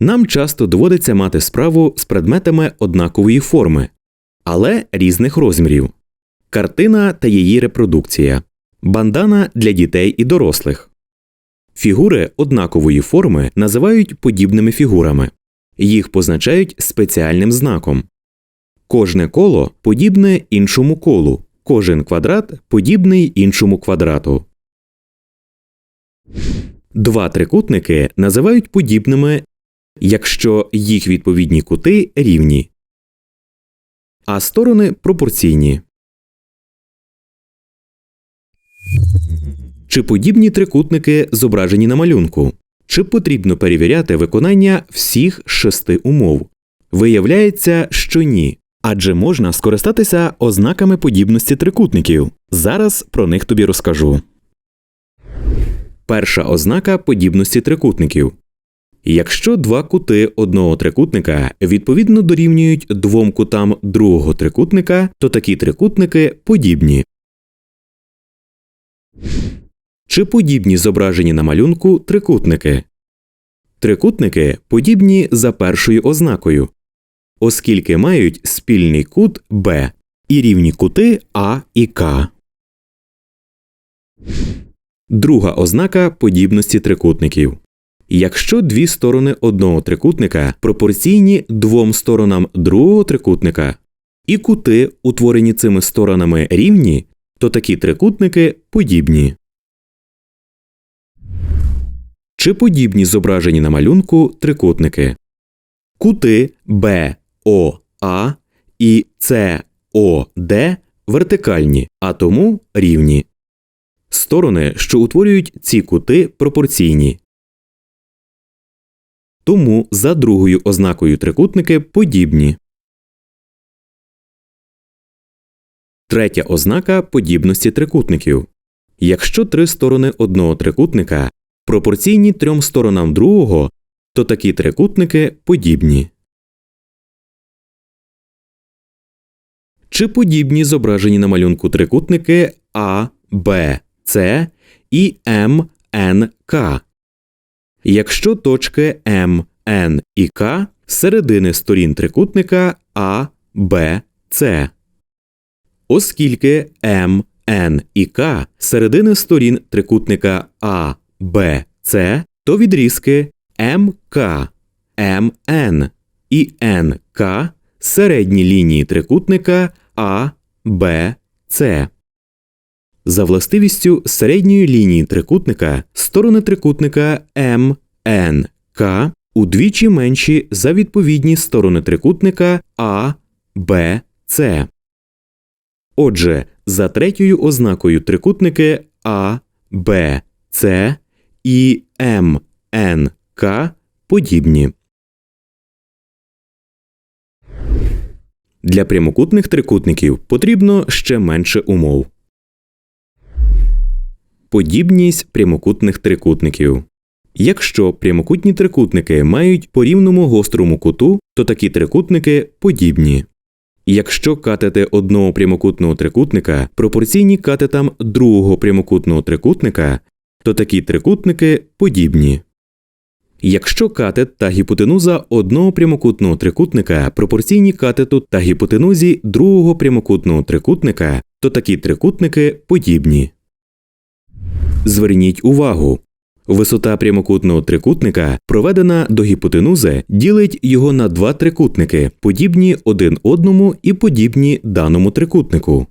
Нам часто доводиться мати справу з предметами однакової форми, але різних розмірів. Картина та її репродукція, бандана для дітей і дорослих. Фігури однакової форми називають подібними фігурами. Їх позначають спеціальним знаком. Кожне коло подібне іншому колу, кожен квадрат подібний іншому квадрату. Два трикутники називають подібними, якщо їх відповідні кути рівні, а сторони пропорційні. Чи подібні трикутники зображені на малюнку? Чи потрібно перевіряти виконання всіх шести умов? Виявляється, що ні. Адже можна скористатися ознаками подібності трикутників. Зараз про них тобі розкажу. Перша ознака подібності трикутників. Якщо два кути одного трикутника відповідно дорівнюють двом кутам другого трикутника, то такі трикутники подібні. Чи подібні зображені на малюнку трикутники? Трикутники подібні за першою ознакою, оскільки мають спільний кут Б і рівні кути А і К. Друга ознака подібності трикутників. Якщо дві сторони одного трикутника пропорційні двом сторонам другого трикутника, і кути, утворені цими сторонами, рівні, то такі трикутники подібні. Чи подібні зображені на малюнку трикутники? Кути БОА і СОД вертикальні, а тому рівні. Сторони, що утворюють ці кути, пропорційні. Тому за другою ознакою трикутники подібні. Третя ознака подібності трикутників. Якщо три сторони одного трикутника пропорційні трьом сторонам другого, то такі трикутники подібні. Чи подібні зображені на малюнку трикутники А, Б, С і М, Н, К? Якщо точки М, Н і К середини сторін трикутника А, Б, С. Оскільки М, Н і К середини сторін трикутника А, Б, С, то відрізки МК, МН і НК середні лінії трикутника А, Б, С. За властивістю середньої лінії трикутника сторони трикутника М, Н, К удвічі менші за відповідні сторони трикутника А, Б, С. Отже, за третьою ознакою трикутники А, Б, С і М, Н, К подібні. Для прямокутних трикутників потрібно ще менше умов. Подібність прямокутних трикутників. Якщо прямокутні трикутники мають по рівному гострому куту, то такі трикутники подібні. Якщо катети одного прямокутного трикутника пропорційні катетам другого прямокутного трикутника, то такі трикутники подібні. Якщо катет та гіпотенуза одного прямокутного трикутника пропорційні катету та гіпотенузі другого прямокутного трикутника, то такі трикутники подібні. Зверніть увагу. Висота прямокутного трикутника, проведена до гіпотенузи, ділить його на два трикутники, подібні один одному і подібні даному трикутнику.